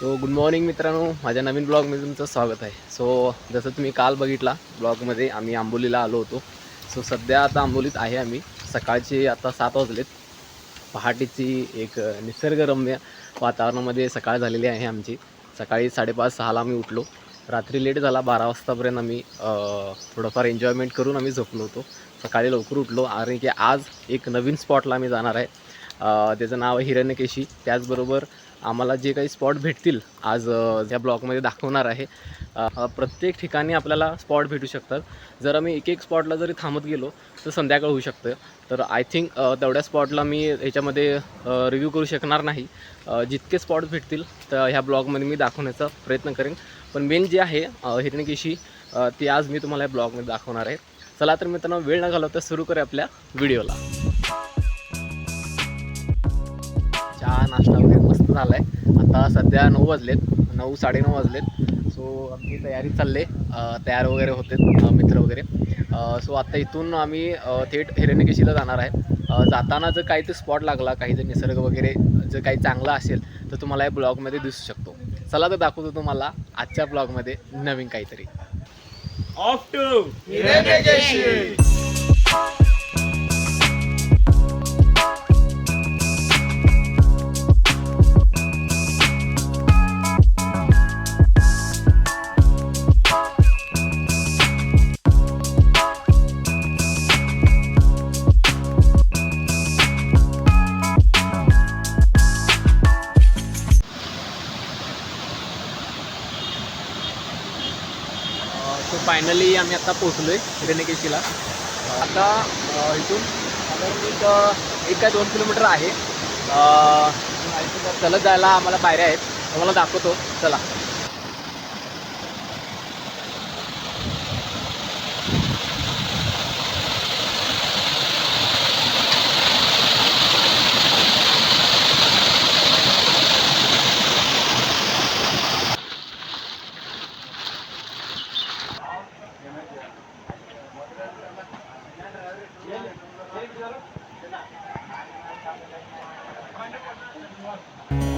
So good morning मित्रांनो. माझ्या नवीन ब्लॉगमध्ये तुमचं स्वागत आहे. सो जसं तुम्ही काल बघितला ब्लॉगमध्ये आम्ही आंबोलीला आलो होतो. सो सध्या आता आंबोलीत आहे आम्ही. सकाळचे आता सात वाजलेत. पहाटेची एक निसर्गरम्य वातावरणामध्ये सकाळ झालेली आहे आमची. सकाळी साडेपाच सहाला आम्ही उठलो. रात्री लेट झाला बारा वाजतापर्यंत आम्ही थोडंफार एन्जॉयमेंट करून आम्ही झोपलो होतो. सकाळी लवकर उठलो आणि की आज एक नवीन स्पॉटला आम्ही जाणार आहे. त्याचं नाव आहे हिरण्यकेशी. त्याचबरोबर आम्हाला जे काही स्पॉट भेटतील आज या ब्लॉगमध्ये दाखवणार आहे. प्रत्येक ठिकाणी आपल्याला स्पॉट भेटू शकतात. जर आम्ही एक एक स्पॉटला जरी थांबत गेलो तर संध्याकाळ होऊ शकतं. तर आय थिंक तेवढ्या स्पॉटला मी ह्याच्यामध्ये रिव्ह्यू करू शकणार नाही. जितके स्पॉट भेटतील तर ह्या ब्लॉगमध्ये मी दाखवण्याचा प्रयत्न करेन. पण मेन जे आहे हिरणकेशी ते आज मी तुम्हाला या ब्लॉगमध्ये दाखवणार आहे. चला तर मित्रांनो वेळ न घालवता सुरू करूया आपल्या व्हिडिओला. चहा नाश्ता मस्त झाला आहे आता सध्या नऊ वाजलेत नऊ साडेनऊ वाजलेत. सो आमची तयारी चालले तयार वगैरे होते मित्र वगैरे. सो आता इथून आम्ही थेट हिरण्यकेशीला जाणार आहे. जाताना जर काही ते स्पॉट लागला काही जर निसर्ग वगैरे जर काही चांगला असेल तर तुम्हाला या ब्लॉगमध्ये दिसू शकतो. चला तर दाखवतो तुम्हाला आजच्या ब्लॉगमध्ये नवीन काहीतरी. ऑफ टू फायनली आम्ही आता पोचलो आहे हिरण्यकेशीला आता इथून साधारण एक एक काय दोन किलोमीटर आहे. चलत जायला आम्हाला पायऱ्या आहेत. तुम्हाला दाखवतो. चला. Thank you.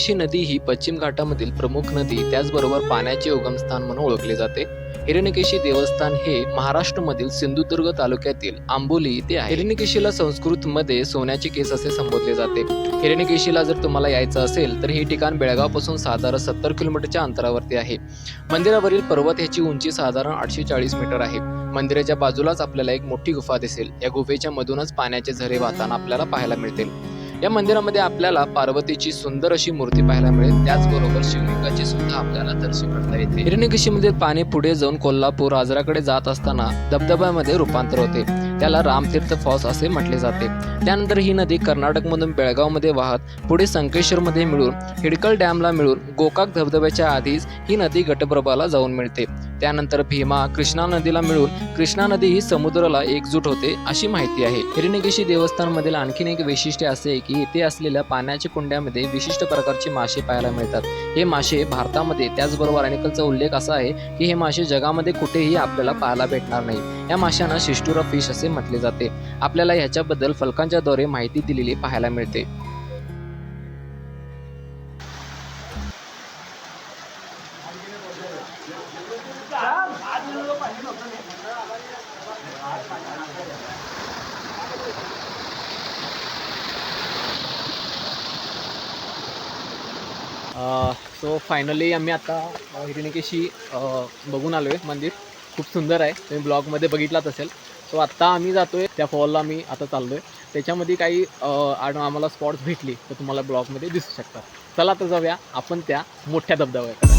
हिरण्यकेशी नदी ही पश्चिम घाटामधील प्रमुख नदी त्याचबरोबर पाण्याचे उगमस्थान म्हणून ओळखले जाते. हिरण्यकेशी देवस्थान हे महाराष्ट्रमधील सिंधुदुर्ग तालुक्यातील आंबोली इथे आहे. हिरण्यकेशीला संस्कृत मध्ये सोन्याचे केस असे संबोधले जाते. हिरण्यकेशीला जर तुम्हाला यायचं असेल तर हे ठिकाण बेळगावपासून साधारण सत्तर किलोमीटरच्या अंतरावरती आहे. मंदिरावरील पर्वत ह्याची उंची साधारण आठशे चाळीस मीटर आहे. मंदिराच्या बाजूलाच आपल्याला एक मोठी गुफा दिसेल. या गुफेच्या मधूनच पाण्याचे झरे वाहताना आपल्याला पाहायला मिळतील. या मंदिरामध्ये आपल्याला पार्वतीची सुंदर अशी मूर्ती पाहायला मिळेल. त्याचबरोबर शिवलिंगाची सुद्धा आपल्याला दर्शन करता येते. हिरण्यकेशीमध्ये पाणी पुढे जाऊन कोल्हापूर आजराकडे जात असताना धबधब्यामध्ये रूपांतर होते. त्याला रामतीर्थ फॉल्स असे म्हटले जाते. त्यानंतर ही नदी कर्नाटकमधून बेळगावमध्ये वाहत पुढे संकेश्वरमध्ये मिळून हिडकल डॅमला मिळून गोकाक धबधब्याच्या आधीच ही नदी गटप्रभाला जाऊन मिळते. त्यानंतर भीमा कृष्णा नदीला मिळून कृष्णा नदी ही समुद्राला एकजूट होते अशी माहिती आहे. हिरण्यकेशी देवस्थानमधील आणखीन एक वैशिष्ट्य असे की येथे असलेल्या पाण्याच्या कुंड्यामध्ये विशिष्ट प्रकारचे मासे पाहायला मिळतात. हे मासे भारतामध्ये त्याचबरोबर अनेकांचा उल्लेख असा आहे की हे मासे जगामध्ये कुठेही आपल्याला पाहायला भेटणार नाही. या माशांना शिष्टुरा फिश असे म्हटले जाते. आपल्याला ह्याच्याबद्दल फलकांच्याद्वारे माहिती दिलेली पाहायला मिळते. फायनली आम्ही आता हिरणिकेशी बघून आलो आहे मंदिर. खूप सुंदर आहे. तुम्ही ब्लॉगमध्ये बघितलाच असेल. सो आत्ता आम्ही जातो आहे त्या फॉलला आम्ही आता चाललो आहे त्याच्यामध्ये काही आड- आम्हाला स्पॉट्स भेटली तर तुम्हाला ब्लॉगमध्ये दिसू शकतात. चला तर जाऊया. आपण त्या मोठ्या धबधब्यावर.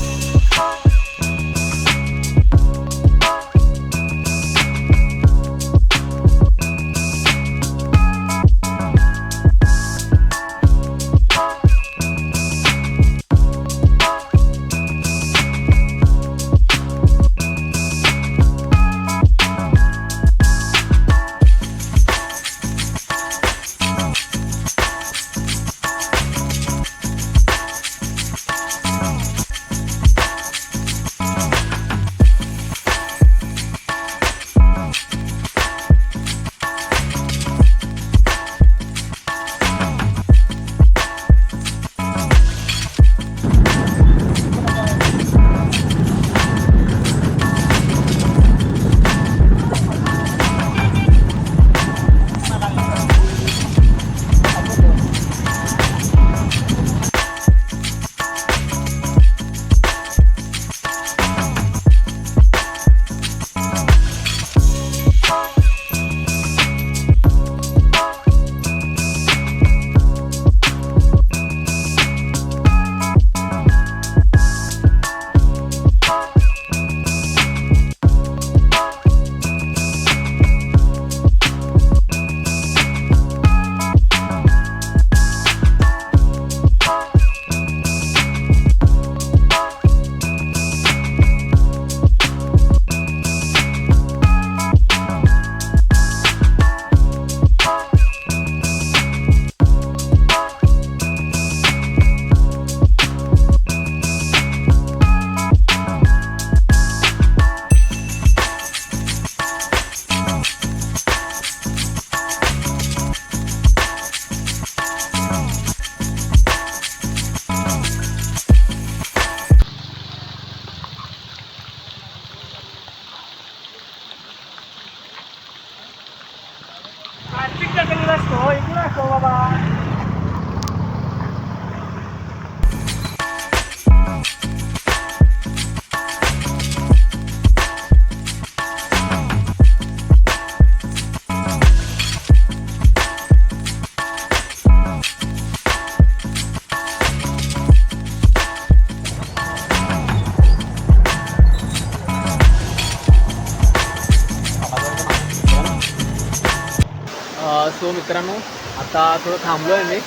आता थोडं थांबलो आहे मी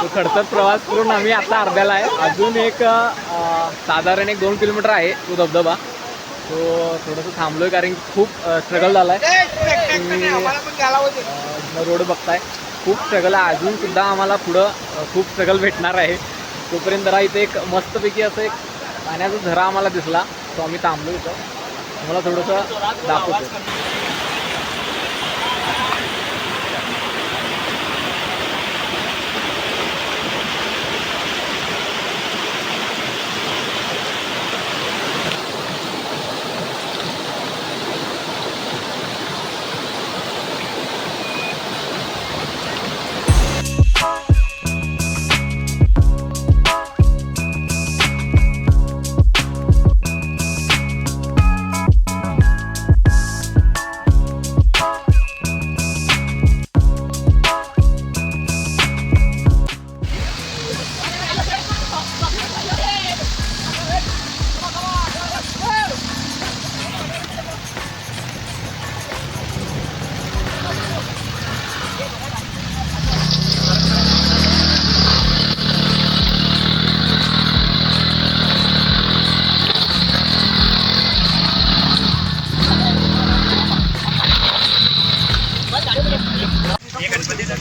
तो खडतर प्रवास करून आम्ही आता अर्ध्याला आहे. अजून एक साधारण एक दोन किलोमीटर आहे तो धबधबा. तो थोडंसं थांबलो आहे कारण की खूप स्ट्रगल झाला आहे रोड बघताय. खूप स्ट्रगल आहे. अजून सुद्धा आम्हाला पुढं खूप स्ट्रगल भेटणार आहे. तोपर्यंत जरा इथे एक मस्तपैकी असं एक पाण्याचा झरा आम्हाला दिसला. तो आम्ही थांबलो इथं. मला थोडंसं दाखवतो.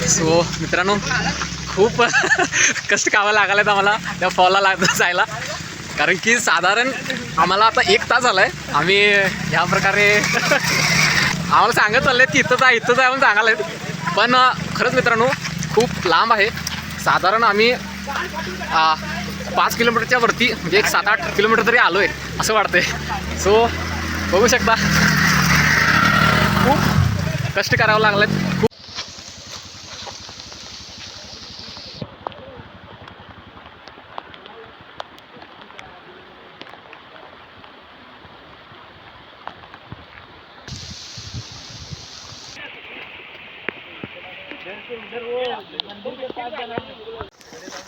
सो मित्रांनो खूप कष्ट कावा लागला आहेत आम्हाला. त्या फॉलला लाग जायला. कारण की साधारण आम्हाला आता एक तास झाला आहे आम्ही ह्या प्रकारे आम्हाला सांगत चालले की इथं जा इथं आहे म्हणून सांगायला आहेत. पण खरंच मित्रांनो खूप लांब आहे. साधारण आम्ही पाच किलोमीटरच्या वरती म्हणजे एक सात आठ किलोमीटर तरी आलो आहे असं वाटतंय. सो बघू शकता. खूप कष्ट करावं लागलं आहेत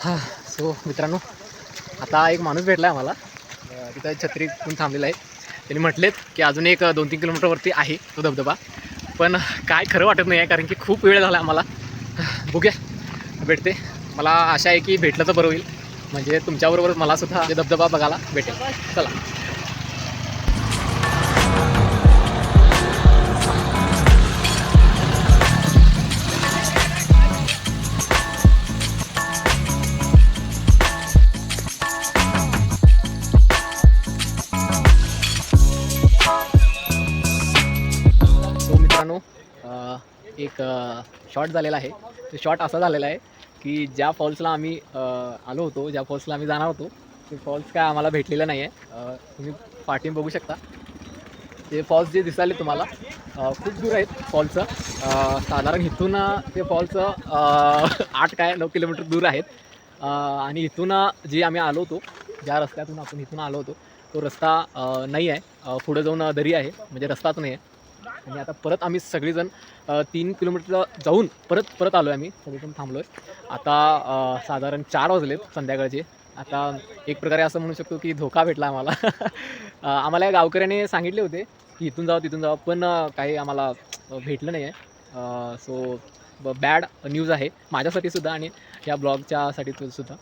हां सो मित्रांनो आता एक माणूस भेटला आहे आम्हाला. तिथं छत्री घेऊन थांबलेला आहे. त्यांनी म्हटलेत की अजून एक दोन तीन किलोमीटरवरती आहे तो धबधबा. पण काय खरं वाटत नाही आहे कारण की खूप वेळ झाला आम्हाला. बघूया. भेटते. मला आशा आहे की भेटलं तर बरं होईल. म्हणजे तुमच्याबरोबर मलासुद्धा धबधबा बघायला भेटेल. चला. मित्रांनो एक शॉट झालेला आहे. तो शॉट असा झालेला आहे की ज्या फॉल्सला आम्ही आलो होतो ज्या फॉल्सला आम्ही जाणार होतो ते फॉल्स काय आम्हाला भेटलेलं नाही आहे तुम्ही पाठीम बघू शकता. ते फॉल्स जे दिसाले तुम्हाला खूप दूर आहेत फॉल्सचं साधारण इथून ते फॉल्सचं आठ काय नऊ किलोमीटर दूर आहेत. आणि इथून जे आम्ही आलो होतो ज्या रस्त्यातून आपण इथून आलो होतो तो रस्ता नाही आहे पुढं जाऊन दरी आहे म्हणजे रस्ताच नाही आहे आणि आता परत आम्ही सगळेजण तीन किलोमीटर जाऊन परत परत आलो आहे आम्ही. सगळेजण थांबलो आहे आता साधारण चार वाजलेत संध्याकाळचे. आता एक प्रकारे असं म्हणू शकतो की धोका भेटला आम्हाला. आम्हाला या गावकऱ्याने सांगितले होते की इथून जावं तिथून जावं पण काही आम्हाला भेटलं नाही आहे सो बॅड न्यूज आहे माझ्यासाठी सुद्धा आणि या ब्लॉगच्यासाठी सुद्धा.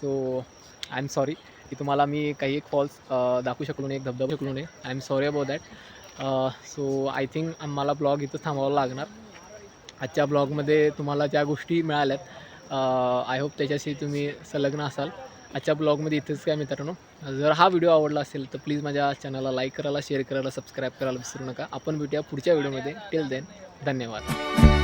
सो आय एम सॉरी की तुम्हाला मी काही एक फॉल्स दाखवू शकलो नाही एक धबधबा शकलो नाही. I am sorry about that so I think आम्हाला ब्लॉग इथं थांबावं लागणार. आजच्या ब्लॉगमध्ये तुम्हाला ज्या गोष्टी मिळाल्यात आय होप त्याच्याशी तुम्ही संलग्न असाल. आजच्या ब्लॉगमध्ये इथेच काय मित्रांनो जर हा व्हिडिओ आवडला असेल तर प्लीज माझ्या चॅनलला लाईक करायला शेअर करायला सबस्क्राईब करायला विसरू नका. आपण भेटूया पुढच्या व्हिडिओमध्ये टिल देन धन्यवाद.